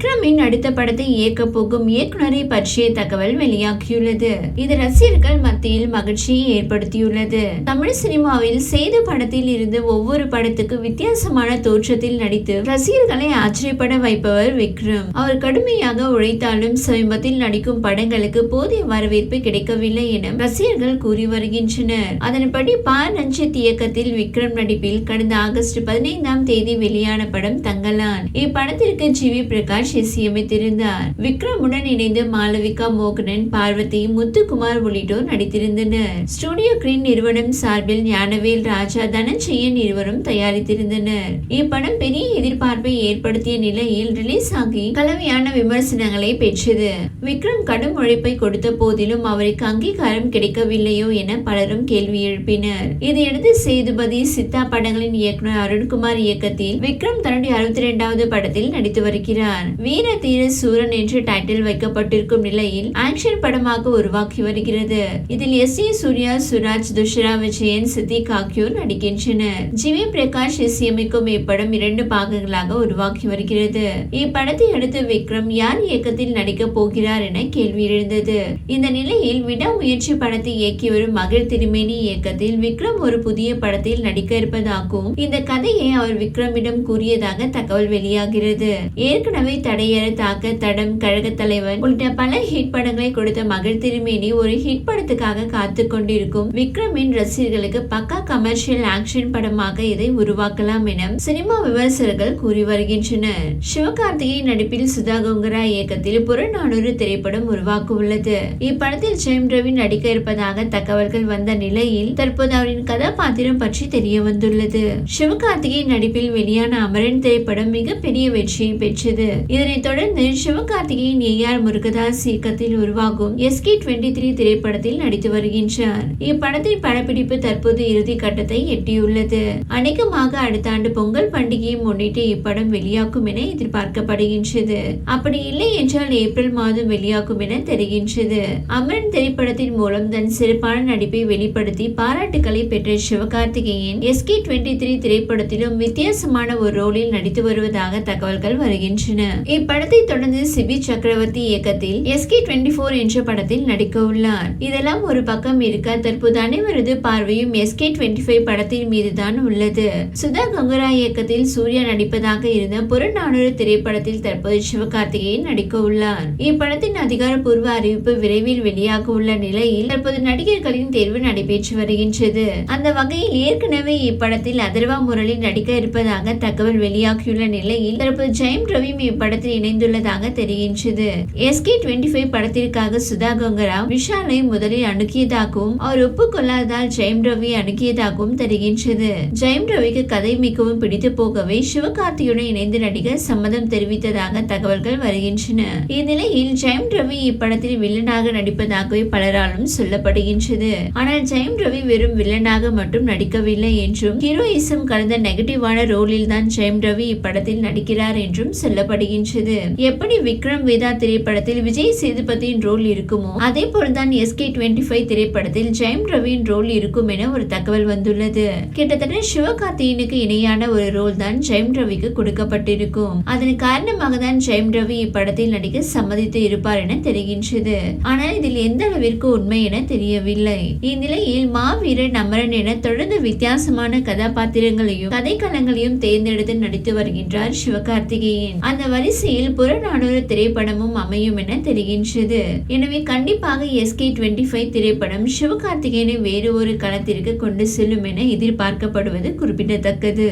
விக்ரமின் அடுத்த படத்தை இயக்க போகும் இயக்குனரை பற்றிய தகவல் வெளியாகியுள்ளது. இது ரசிகர்கள் மத்தியில் மகிழ்ச்சியை ஏற்படுத்தியுள்ளது. தமிழ் சினிமாவில் செய்த படத்தில் இருந்து ஒவ்வொரு படத்துக்கு வித்தியாசமான தோற்றத்தில் நடித்து ரசிகர்களை ஆச்சரியப்பட வைப்பவர் விக்ரம். அவர் கடுமையாக உழைத்தாலும் சமீபத்தில் நடிக்கும் படங்களுக்கு போதிய வரவேற்பு கிடைக்கவில்லை என ரசிகர்கள் கூறி வருகின்றனர். அதன்படி பா. ரஞ்சித் இயக்கத்தில் விக்ரம் நடிப்பில் கடந்த ஆகஸ்ட் பதினைந்தாம் தேதி வெளியான படம் தங்கலான். இப்படத்திற்கு ஜி. வி. பிரகாஷ் இசையமைத்திருந்தார் விக்ரமுடன் இணைந்து மாளவிகா மோகனன் பார்வதி முத்துக்குமார் உள்ளிட்டோர் நடித்திருந்தனர். ஸ்டுடியோ கிரீன் நிறுவனம் சார்பில் ஞானவேல் ராஜா தனஞ்செயன் இருவரும் தயாரித்திருந்தனர். இப்படம் பெரிய எதிர்பார்ப்பை ஏற்படுத்திய நிலையில் ரிலீஸ் ஆகி கலவையான விமர்சனங்களை பெற்றது. விக்ரம் கடும் உழைப்பை கொடுத்த போதிலும் அவருக்கு அங்கீகாரம் கிடைக்கவில்லையோ என பலரும் கேள்வி எழுப்பினர். இதையடுத்து சேதுபதி சித்தா படங்களின் இயக்குனர் அருண்குமார் இயக்கத்தில் விக்ரம் தன்னுடைய அறுபத்தி இரண்டாவது படத்தில் நடித்து வருகிறார். வீர தீர சூரன் என்று டைட்டில் வைக்கப்பட்டிருக்கும் நிலையில் ஆக்ஷன் படமாக உருவாக்கி வருகிறது. இதில் எஸ் ஏ சூர்யா சுராஜ் துஷரா விஜயன் சித்திக் ஆகியோர் நடிக்கின்றனர். ஜிவி பிரகாஷ் இசையமைக்கும் இப்படம் இரண்டு பாகங்களாக உருவாக்கி வருகிறது. இப்படத்தை அடுத்து விக்ரம் யார் இயக்கத்தில் நடிக்க போகிறார் என கேள்வி எழுந்தது. இந்த நிலையில் விடாமுயற்சி படத்தை இயக்கி வரும் மகிழ் திருமேனி இயக்கத்தில் விக்ரம் ஒரு புதிய படத்தில் நடிக்க இருப்பதாகவும் இந்த கதையை அவர் விக்ரமிடம் கூறியதாக தகவல் வெளியாகிறது. ஏற்கனவே தடையற தாக்க தடம் கழக தலைவன் உள்ளிட்ட பல ஹிட் படங்களை கொடுத்த மகிழ் திருமேனி ஒரு ஹிட் படத்துக்காக காத்து கொண்டிருக்கும் விக்ரமின் ரசிகர்களுக்கு பக்கா கமர்ஷியல் ஆக்ஷன் படமாக இதை உருவாக்கலாம் என சினிமா விமர்சகர்கள் கூறி வருகின்றனர். சிவகார்த்திகேயன் நடிப்பில் சுதா கொங்கரா இயக்கத்தில் புறநானூறு திரைப்படம் உருவாக்க உள்ளது இப்படத்தில் ஜெயம் ரவி நடிக்க இருப்பதாக தகவல்கள் வந்த நிலையில் தற்போது அவரின் கதாபாத்திரம் பற்றி தெரிய வந்துள்ளது. சிவகார்த்திகேயன் நடிப்பில் வெளியான அமரன் திரைப்படம் மிகப்பெரிய வெற்றியை பெற்றது. இதனைத் தொடர்ந்து சிவகார்த்திகேயன் ஏ ஆர் முருகதாஸ் இயக்கத்தில் உருவாகும் எஸ் கே டுவெண்ட்டி த்ரீ திரைப்படத்தில் நடித்து வருகின்றார். இப்படத்தின் படப்பிடிப்பு தற்போது இறுதி கட்டத்தை எட்டியுள்ளது. அநேகமாக அடுத்த ஆண்டு பொங்கல் பண்டிகையை முன்னிட்டு இப்படம் வெளியாகும் என எதிர்பார்க்கப்படுகின்றது. அப்படி இல்லை என்றால் ஏப்ரல் மாதம் வெளியாகும் என தெரிகின்றது. அமரன் திரைப்படத்தின் மூலம் தன் சிறப்பான நடிப்பை வெளிப்படுத்தி பாராட்டுகளை பெற்ற Sivakarthikeyan S K twenty three திரைப்படத்திலும் வித்தியாசமான ஒரு ரோலில் நடித்து வருவதாக தகவல்கள் வருகின்றன. இப்படத்தை தொடர்ந்து சிபி சக்கரவர்த்தி இயக்கத்தில் எஸ் கே டுவெண்ட்டி ஃபோர் என்ற படத்தில் நடிக்க உள்ளார் இதெல்லாம் ஒரு பக்கம் இருக்க தற்போது அனைவரது பார்வையும் எஸ் கே டுவெண்ட்டி ஃபைவ் படத்தின் மீதுதான் உள்ளது. சுதா கங்குரா இயக்கத்தில் சூர்யா நடிப்பதாக இருந்த புறநானூறு திரைப்படத்தில் தற்போது சிவகார்த்திகேயன் நடிக்க உள்ளார் இப்படத்தின் அதிகாரப்பூர்வ அறிவிப்பு விரைவில் வெளியாக உள்ள நிலையில் தற்போது நடிகர்களின் தேர்வு நடைபெற்று வருகின்றது. அந்த வகையில் ஏற்கனவே இப்படத்தில் அதர்வா முரளி நடிக்க இருப்பதாக தகவல் வெளியாகியுள்ள நிலையில் தற்போது ஜெயம் ரவியும் படத்தில் இணைந்துள்ளதாக தெரிகின்றது. எஸ்கே டுவெண்ட்டி ஃபைவ் படத்திற்காக சுதா கங்கரா விஷாலை முதலில் அணுகியதாகவும் அவர் ஒப்புக்கொள்ளாததால் ஜெயம் ரவி அணுகியதாகவும் தெரிகின்றது. ஜெயம் ரவிக்கு கதை மிகவும் பிடித்து போகவே சிவகார்த்தியுடன் இணைந்து நடிக்க சம்மதம் தெரிவித்ததாக தகவல்கள் வருகின்றன. இந்நிலையில் ஜெயம் ரவி இப்படத்தில் வில்லனாக நடிப்பதாகவே பலராலும் சொல்லப்படுகின்றது. ஆனால் ஜெயம் ரவி வெறும் வில்லனாக மட்டும் நடிக்கவில்லை என்றும் ஹீரோயிசம் கலந்த நெகட்டிவான ரோலில் தான் ஜெயம் ரவி இப்படத்தில் நடிக்கிறார் என்றும் சொல்லப்படுகின்றது. எப்படி விக்ரம் வேதா திரைப்படத்தில் விஜய் சேதுபதியின் ரோல் இருக்குமோ அதே போல்தான் எஸ்கே டுவெண்ட்டி ஃபைவ் திரைப்படத்தில் ஜெயம் ரவியின் ரோல் இருக்கும் என ஒரு தகவல் வந்துள்ளது. கிட்டத்தட்ட சிவகார்த்தியனுக்கு இணையான ஒரு ரோல் தான் ஜெயம் ரவிக்கு கொடுக்கப்பட்டிருக்கும். அதன் காரணமாக தான் ஜெயம் ரவி இப்படத்தில் நடிக்க சம்மதித்து இருப்பார் என தெரிகின்றது. ஆனால் இதில் எந்த அளவிற்கு உண்மை என தெரியவில்லை. இந்நிலையில் மாவீரன் அமரன் என தொடர்ந்து வித்தியாசமான கதாபாத்திரங்களையும் கதைக்களங்களையும் தேர்ந்தெடுத்து நடித்து வருகின்றார் சிவகார்த்திகேயன். அந்த வரி வரிசையில் புறநானூறு திரைப்படமும் அமையும் என தெரிகின்றது. எனவே கண்டிப்பாக எஸ்கே டுவெண்ட்டி ஃபைவ் திரைப்படம் சிவகார்த்திகேயனை வேறு ஒரு களத்திற்கு கொண்டு செல்லும் என எதிர்பார்க்கப்படுவது குறிப்பிடத்தக்கது.